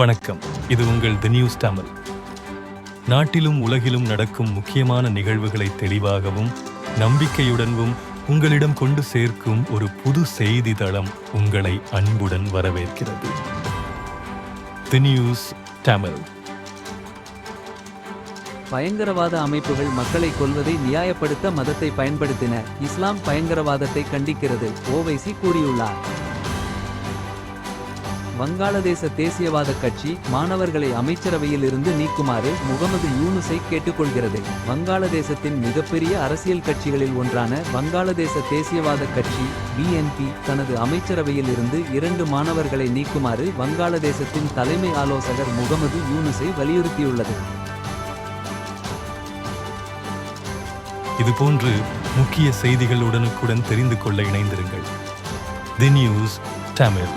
வணக்கம். இது உங்கள் தி நியூஸ் தமிழ் நாட்டிலும் உலகிலும் நடக்கும் முக்கியமான நிகழ்வுகளை தெளிவாகவும் நம்பிக்கையுடனும் உங்களிடம் கொண்டு சேர்க்கும் ஒரு புது செய்தி தளம் உங்களை அன்புடன் வரவேற்கிறது. தி நியூஸ் தமிழ் பயங்கரவாத அமைப்புகள் மக்களை கொல்வதை நியாயப்படுத்த மதத்தை பயன்படுத்தின இஸ்லாம் பயங்கரவாதத்தை கண்டிக்கிறது ஓவைசி கூறியுள்ளார். வங்காளதேச தேசியவாத கட்சி மாணவர்களை அமைச்சரவையில் இருந்து நீக்குமாறு முகமது யூனுஸை கேட்டுக்கொள்கிறது. வங்காளதேசத்தின் மிகப்பெரிய அரசியல் கட்சிகளில் ஒன்றான வங்காளதேச தேசியவாத கட்சி பிஎன்பி தனது அமைச்சரவையில் இருந்து இரண்டு மாணவர்களை நீக்குமாறு வங்காளதேசத்தின் தலைமை ஆலோசகர் முகமது யூனுஸை வலியுறுத்தியுள்ளது. இதுபோன்று முக்கிய செய்திகள் உடனுக்குடன் தெரிந்து கொள்ள இணைந்திருங்கள். The news Tamil.